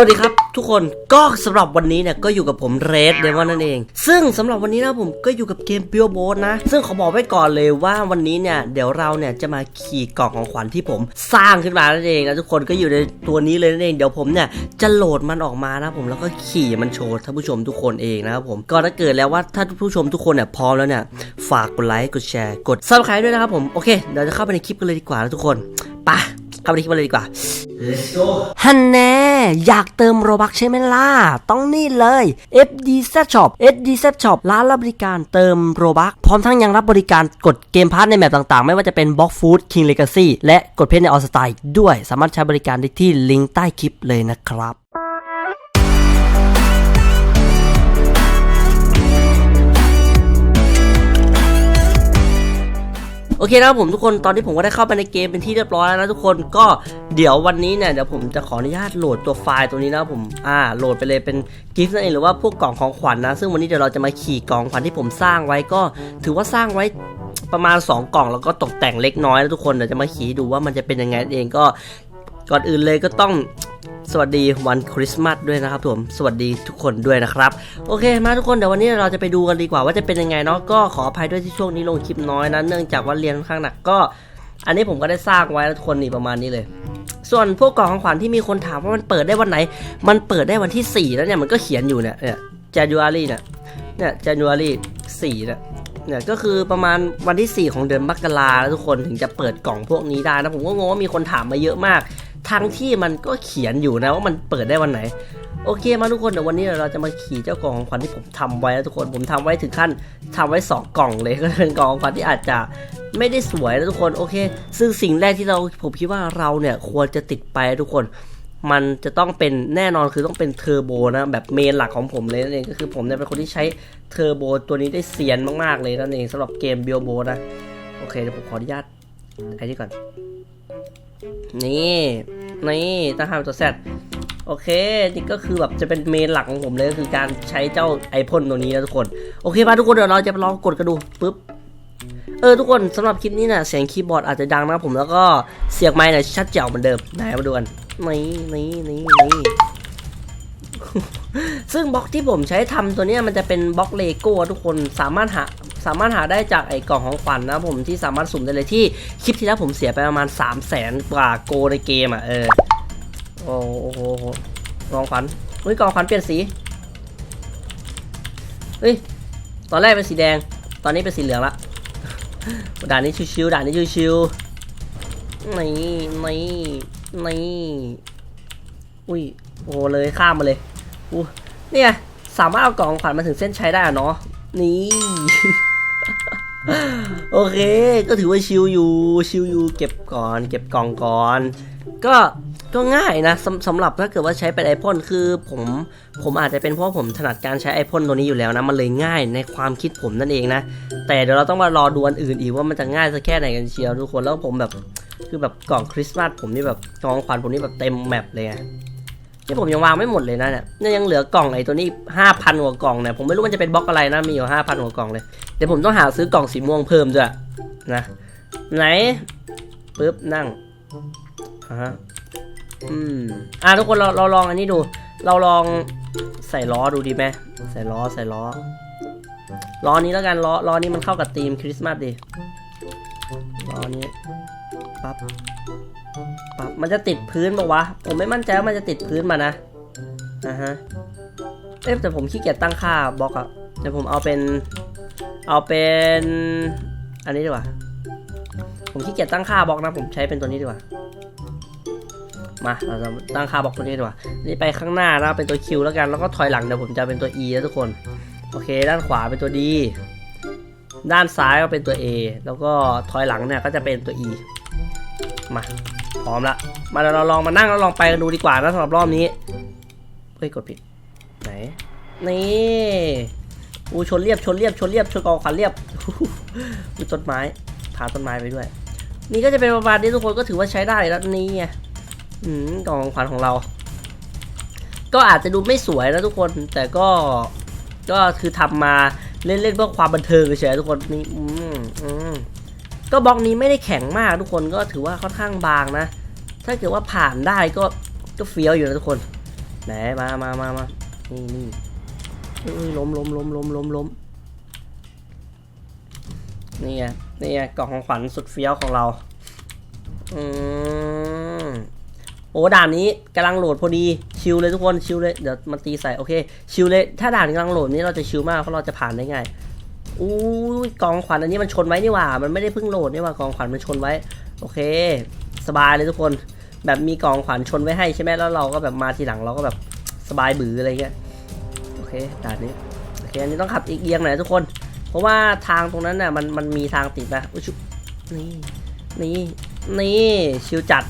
วัสดีครับทุกคนก็สำหรับวันนี้เนี่ยก็อยู่กับผมเรดเดมอนนั่นเอง ซึ่งสำหรับวันนี้นะผมก็อยู่กับเกมเปียวโบสนะ ซึ่งขอบอกไว้ก่อนเลยว่าวันนี้เนี่ยเดี๋ยวเราเนี่ยจะมาขี่กล่องของขวัญที่ผมสร้างขึ้นมานั่นเองนะทุกคนก็อยู่ในตัวนี้เลยนั่นเองเดี๋ยวผมเนี่ยจะโหลดมันออกมานะผมแล้วก็ขี่มันโชว์ท่านผู้ชมทุกคนเองนะครับผมก็ถ้าเกิดแล้วว่าถ้าผู้ชมทุกคนเนี่ยพร้อมแล้วเนี่ยฝากกดไลค์กดแชร์กดซับสไครต์ด้วยนะครับผมโอเคเดี๋ยวจะเข้าไปในคลิปกันเลยดีกว่านะทุกคนไปเข้าไปในคลิปกันเลยดีกว่า Let's go ฮันแน่ อยากเติมโรบักใช่ไหมล่ะ ต้องนี่เลย FD Z Shop FD Z Shop ร้านรับบริการเติมโรบักพร้อมทั้งยังรับบริการกดเกมพาร์ทในแมปต่างๆ ไม่ว่าจะเป็น Box Food King Legacy และกดเพจในออสไตล์ด้วย สามารถใช้บริการได้ที่ลิงก์ใต้คลิปเลยนะครับ โอเคนะครับผมทุกคนตอนนี้ผมก็ได้เข้าไปในเกมเป็นที่เรียบร้อยแล้วนะทุกคนก็เดี๋ยววันนี้เนี่ยเดี๋ยวผมจะขออนุญาตโหลดตัวไฟล์ตัวนี้นะผมอ่าโหลดไปเลยเป็นกิฟต์นั่นเองหรือว่าพวกกล่องของขวัญนะซึ่งวันนี้เดี๋ยวเราจะมาขี่กล่องขวัญที่ผมสร้างไว้ก็ ถือว่าสร้างไว้ประมาณ 2 กล่องแล้วก็ตกแต่งเล็กน้อยแล้วทุกคนเดี๋ยวจะมาขี่ดูว่ามันจะเป็นยังไงนั่นเองก็ก่อนอื่นเลยก็ต้อง สวัสดีวันคริสต์มาสด้วยนะครับผมสวัสดีทุกคนด้วยนะครับ โอเคมาทุกคนเดี๋ยววันนี้เราจะไปดูกันดีกว่าว่าจะเป็นยังไงเนาะก็ขออภัยด้วยที่ช่วงนี้ลงคลิปน้อยนะเนื่องจากว่าเรียนค่อนข้างหนักก็ อันนี้ผมก็ได้สร้างไว้แล้วทุกคนนี่ประมาณนี้เลย ส่วนพวกกล่องของขวัญที่มีคนถามว่ามันเปิดได้วันไหน มันเปิดได้วันที่4แล้วเนี่ยมันก็เขียนอยู่เนี่ยเนี่ย January เนี่ย เนี่ย January 4เนี่ยเนี่ยก็คือประมาณวันที่ 4 ของเดือนมกราแล้วทุกคนถึงจะเปิดกล่องพวกนี้ได้นะผมก็งงว่ามีคนถามมาเยอะมาก ทั้งที่มันก็เขียนอยู่นะว่ามันเปิดได้วันไหน โอเคมาทุกคนเดี๋ยววันนี้เราจะมาขี่เจ้ากล่องของขวัญที่ผมทำไว้นะทุกคนผมทำไว้ถึงขั้นทำไว้สองกล่องเลยก็เป็นกล่องของขวัญที่อาจจะไม่ได้สวยนะทุกคนโอเค ซึ่งสิ่งแรกที่เราผมคิดว่าเราเนี่ยควรจะติดไปทุกคน มันจะต้องเป็นแน่นอนคือต้องเป็นเทอร์โบนะแบบเมนหลักของผมเลยนั่นเองก็คือผมเนี่ยเป็นคนที่ใช้เทอร์โบตัวนี้ได้เซียนมากๆเลยนั่นเองสำหรับเกมเบียโบนะโอเคเดี๋ยวผมขออนุญาตไอ้นี่ก่อน นี่นี่ตั้งค่าตัวแซดโอเค นี่ก็คือแบบจะเป็นเมนหลักของผมเลยก็คือการใช้เจ้าไอพ่นตัวนี้นะทุกคน โอเคมาทุกคนเดี๋ยวเราจะลองกดกันดูปุ๊บ เออทุกคนสำหรับคลิปนี้เนี่ยเสียงคีย์บอร์ดอาจจะดังนะผมแล้วก็เสียงไมค์เนี่ยชัดแจ๋วเหมือนเดิมไหนมาดูกันนี่นี่นี่นี่ซึ่งบล็อกที่ผมใช้ทำตัวนี้มันจะเป็นบล็อกเลโก้ทุกคนสามารถหาสามารถหาได้จากไอ้กล่องของขวัญนะผมที่สามารถสุ่มได้เลยที่คลิปที่แล้วผมเสียไปประมาณ 3 0 0แสนกว่าโกในเกมอะเออโอ้โหกล่องขวัญเฮ้ยกล่องขวัญเปลี่ยนสีเฮ้ยตอนแรกเป็นสีแดง ตอนนี้เป็นสีเหลืองละ ด่านนี้ชิวๆด่านนี้ชิวๆนี่นี่นี่อุ้ยโอ้เลยข้ามมาเลยอู้เนี่ยสามารถเอากล่องของขวัญมาถึงเส้นชัยได้อะเนาะนี่โอเค ก็ถือว่าชิวอยู่ชิวอยู่เก็บก่อน เก็บกล่องก่อน ก็ก็ง่ายนะสำสำหรับถ้าเกิดว่าใช้เป็นไอพ่นคือผมผมอาจจะเป็นเพราะผมถนัดการใช้ไอพ่นตัวนี้อยู่แล้วนะ มันเลยง่ายในความคิดผมนั่นเองนะ แต่เดี๋ยวเราต้องมารอดูอันอื่นอีกว่ามันจะง่ายสักแค่ไหนกันเชียวทุกคนแล้วผมแบบคือแบบกล่องคริสต์มาสผมนี่แบบกล่องขวัญผมนี่แบบเต็มแมปเลยอะนี่ผมยังวางไม่หมดเลยนะเนี่ยนี่ยยังเหลือกล่องไอ้ตัวนี้ห้าพันกว่ากล่องเนี่ยผมไม่รู้มันจะเป็นบล็อกอะไรนะมีอยู่ห้าพันกว่ากล่องเลยเดี๋ยวผมต้องหาซื้อกล่องสีม่วงเพิ่มด้วยนะไหนปึ๊บนั่ง ฮะอืมอะทุกคนเราเราลองอันนี้ดู เราลองใส่ล้อดูดีไหมใส่ล้อใส่ล้อล้อนี้แล้วกันล้อล้อนี้มันเข้ากับธีมคริสต์มาสดีล้อนี้ปั๊บปั๊บมันจะติดพื้นปะวะ ผมไม่มั่นใจว่ามันจะติดพื้นมานะอ่าฮะเอ๊ะแต่ผมขี้เกียจตั้งค่าบล็อกอะเดี๋ยวผมเอาเป็นเอาเป็น อันนี้ดีกว่า ผมขี้เกียจตั้งค่าบล็อกนะ ผมใช้เป็นตัวนี้ดีกว่า มาเราจะตั้งค่าบล็อกตัวนี้ดีกว่า นี่ไปข้างหน้านะเป็นตัว Q แล้วกัน แล้วก็ถอยหลังเดี๋ยวผมจะเป็นตัว E นะทุกคน โอเค ด้านขวาเป็นตัว D ด้านซ้ายก็เป็นตัว A แล้วก็ถอยหลังเนี่ยก็จะเป็นตัว E มาพร้อมละ มาเราลองมานั่งแล้วลองไปกันดูดีกว่านะสำหรับรอบนี้ เฮ้ยกดผิด ไหน นี่อูชนเรียบชนเรียบชนเรียบชนกองขวัญเรียบมีต้นไม้พาต้นไม้ไปด้วย นี่ก็จะเป็นประมาณนี้ทุกคนก็ถือว่าใช้ได้แล้วนี่ไง อืมกล่องของขวัญของเรา ก็อาจจะดูไม่สวยนะทุกคน แต่ก็ ก็คือทำมาเล่นๆเพื่อความบันเทิงเฉยๆทุกคนนี่อืมอืมก็บล็อกนี้ไม่ได้แข็งมากทุกคนก็ถือว่าค่อนข้างบางนะ ถ้าเกิดว่าผ่านได้ก็ ก็เฟี้ยวอยู่นะทุกคน ไหนมามามามานี่นี่ล้มล้มล้มล้มล้มล้มนี่ไงนี่ไงกล่องของขวัญสุดเฟี้ยวของเรา อืม โอ้ด่านนี้กำลังโหลดพอดีชิลเลยทุกคนชิลเลยเดี๋ยวมาตีใส่โอเคชิลเลยถ้าด่านกำลังโหลดนี้เราจะชิลมากเพราะเราจะผ่านได้ง่ายอู้ยกองขวัญอันนี้มันชนไว้นี่หว่า มันไม่ได้เพิ่งโหลดนี่หว่ากองขวัญมันชนไว้ โอเค สบายเลยทุกคน แบบมีกองขวัญชนไว้ให้ใช่ไหมแล้วเราก็แบบมาทีหลังเราก็แบบสบายบืออะไรเงี้ยโอเคด่านนี้โอเคอันนี้ต้องขับอีกเอียงหน่อยทุกคน เพราะว่าทางตรงนั้นน่ะมันมันมีทางติดนะอุ๊ยชุบนี่นี่นี่ชิวจัด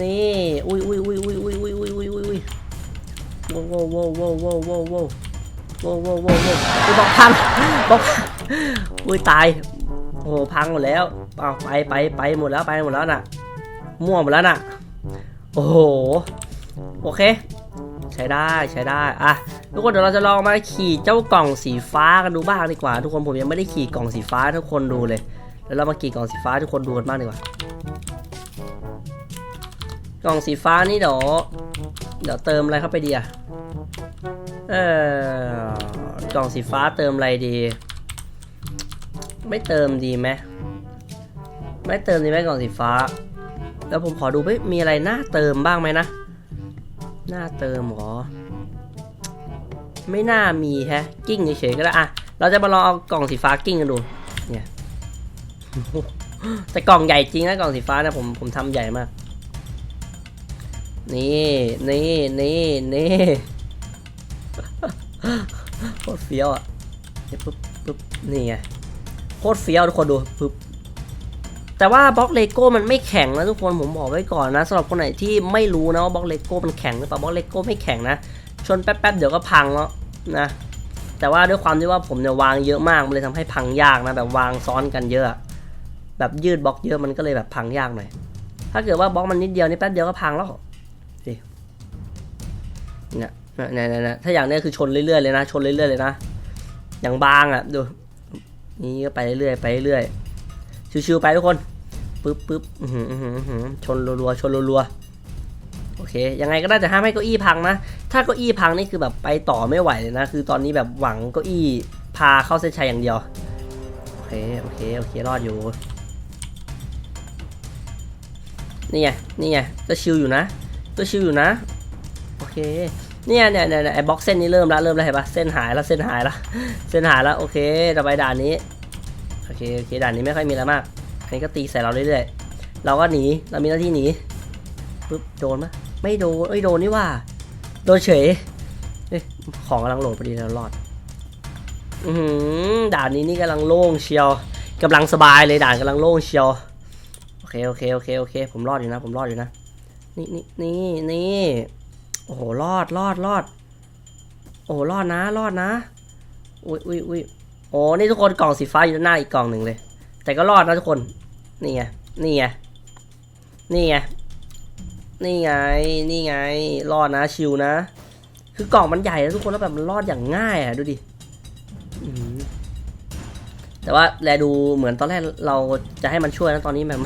นี่อุ้ยอุ้ยอุ้ยอุ้ยอุ้ยอุ้ยอุ้ยอุ้ยอุ้ยอุ้ยว้าวว้าวว้าวว้าวว้าวว้าวว้าวว้าวว้าวว้าวอุ้ยบอกพังบอกอุ้ยตายโอ้โหพังหมดแล้วเอาไปไปไปหมดแล้วไปหมดแล้วน่ะมั่วหมดแล้วน่ะโอ้โหโอเค ใช้ได้ใช้ได้อะทุกคนเดี๋ยวเราจะลองมาขี่เจ้ากล่องสีฟ้ากันดูบ้างดีกว่า ทุกคนผมยังไม่ได้ขี่กล่องสีฟ้าทุกคนดูเลย แล้วเรามาขี่กล่องสีฟ้าทุกคนดูกันบ้างดีกว่า กล่องสีฟ้านี่เดี๋ยวเดี๋ยวเติมอะไรเข้าไปดีอะเออกล่องสีฟ้าเติมอะไรดี ไม่เติมดีไหมไม่เติมดีไหมกล่องสีฟ้า แล้วผมขอดูไม่มีอะไรน่าเติมบ้างไหมนะน่าเติมเหรอ ไม่น่ามีแฮะ กิ้งเฉยๆก็ได้อะเราจะมาลองเอากล่องสีฟ้ากิ้งกันดู เนี่ยแต่กล่องใหญ่จริงนะกล่องสีฟ้านะผมผมทำใหญ่มาก นี่นี่นี่นี่โคตรเฟี้ยวอะเนี่ยปึ๊บปึ๊บนี่ไงโคตรเฟี้ยวทุกคนดูปึ๊บแต่ว่าบล็อกเลโก้มันไม่แข็งนะทุกคนผมบอกไว้ก่อนนะสำหรับคนไหนที่ไม่รู้นะว่าบล็อกเลโก้มันแข็งหรือเปล่าบล็อกเลโก้ไม่แข็งนะชนแป๊บๆเดี๋ยวก็พังแล้วนะแต่ว่าด้วยความที่ว่าผมเนี่ยวางเยอะมากมันเลยทำให้พังยากนะแบบวางซ้อนกันเยอะ แบบยืดบล็อกเยอะมันก็เลยแบบพังยากหน่อยถ้าเกิดว่าบล็อกมันนิดเดียวนี่แป๊บเดียวก็พังแล้ว เนี่ยเนี่ยเนี่ยถ้าอย่างเนี้ยคือชนเรื่อยๆเลยนะ ชนเรื่อยๆเลยนะ อย่างบางอะ ดู นี่ก็ไปเรื่อยๆไปเรื่อยๆ ชิวๆไปทุกคน ปึ๊บปึ๊บชนรัวๆ ชนรัวๆ โอเค ยังไงก็ได้แต่ห้ามให้เก้าอี้พังนะ ถ้าเก้าอี้พังนี่คือแบบไปต่อไม่ไหวเลยนะ คือตอนนี้แบบหวังเก้าอี้พาเข้าเส้นชัยอย่างเดียว โอเค โอเค โอเค รอดอยู่ นี่ไง นี่ไง ก็ชิลอยู่นะ ก็ชิลอยู่นะ เคเนี่ยเนี่ยเนี่ยไอ้บล็อกเส้นนี้เริ่มแล้วเริ่มแล้วเห็นปะเส้นหายแล้วเส้นหายแล้วเส้นหายแล้วโอเคต่อไปด่านนี้โอเคโอเคด่านนี้ไม่ค่อยมีอะไรมาก อันนี้ก็ตีใส่เราเรื่อยๆเราก็หนีเรามีหน้าที่หนีปึ๊บโดนไหมไม่โดนเอ้ยโดนนี่ว่าโดนเฉยเอ้ยของกำลังโหลดพอดีเรารอดอือด่านนี้นี่กำลังโล่งเชียวกำลังสบายเลยด่านกำลังโล่งเชียวโอเคโอเคโอเคโอเค ผมรอดอยู่นะ ผมรอดอยู่นะ นี่นี่นี่นี่ โอ้โหรอดรอดรอด โอ้โหรอดนะรอดนะ อุ้ยอุ้ยอุ้ยโอ้นี่ทุกคนกล่องสีฟ้าอยู่ด้านหน้าอีกกล่องหนึ่งเลย แต่ก็รอดนะทุกคน นี่ไง นี่ไง นี่ไง นี่ไง นี่ไง รอดนะ ชิวนะ คือกล่องมันใหญ่นะทุกคนแล้วแบบมันรอดอย่างง่ายอะดูดิแต่ว่าแลดูเหมือนตอนแรกเราจะให้มันช่วยนะตอนนี้แบบ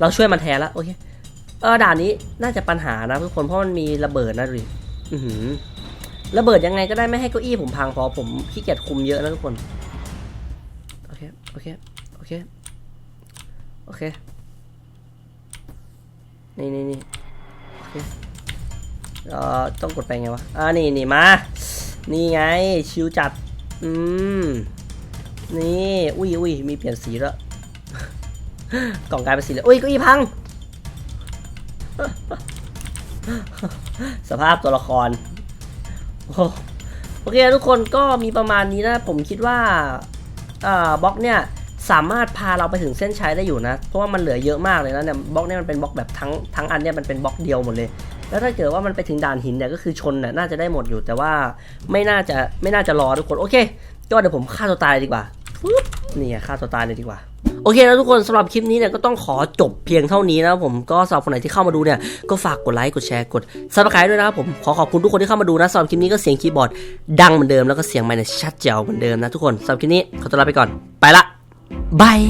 เราช่วยมันแทนแล้วโอเค เออด่านนี้น่าจะปัญหานะทุกคนเพราะมันมีระเบิดนะดิอือหือระเบิดยังไงก็ได้ไม่ให้เก้าอี้ผมพังเพราะผมขี้เกียจคุมเยอะนะทุกคนโอเคโอเคโอเคโอเคนี่นี่นี่โอเคเอ่อต้องกดไปไงวะอ่านี่นี่มานี่ไงชิวจัดอืมนี่อุ้ยอุ้ยมีเปลี่ยนสีแล้วกล่องกลายเป็นสีเหลืองอุ้ยเก้าอี้พัง สภาพตัวละคร โอเคทุกคนก็มีประมาณนี้นะ ผมคิดว่าบล็อกเนี่ยสามารถพาเราไปถึงเส้นชัยได้อยู่นะ เพราะว่ามันเหลือเยอะมากเลยนะเนี่ยบล็อกเนี่ยมันเป็นบล็อกแบบทั้งทั้งอันเนี่ยมันเป็นบล็อกเดียวหมดเลย แล้วถ้าเกิดว่ามันไปถึงด่านหินเนี่ยก็คือชนเนี่ยน่าจะได้หมดอยู่แต่ว่าไม่น่าจะไม่น่าจะรอทุกคนโอเค ก็เดี๋ยวผมฆ่าตัวตายดีกว่า ปึ๊บนี่ฆ่าตัวตายเลยดีกว่าโอเคแล้วทุกคนสำหรับคลิปนี้เนี่ยก็ต้องขอจบเพียงเท่านี้นะผมก็สำหรับคนไหนที่เข้ามาดูเนี่ยก็ฝากกดไลค์กดแชร์กดซับสไครต์ด้วยนะครับผมขอขอบคุณทุกคนที่เข้ามาดูนะสำหรับคลิปนี้ก็เสียงคีย์บอร์ดดังเหมือนเดิมแล้วก็เสียงไมค์เนี่ยชัดเจ๋วเหมือนเดิมนะทุกคนสำหรับคลิปนี้ขอตัวลาไปก่อนไปละบาย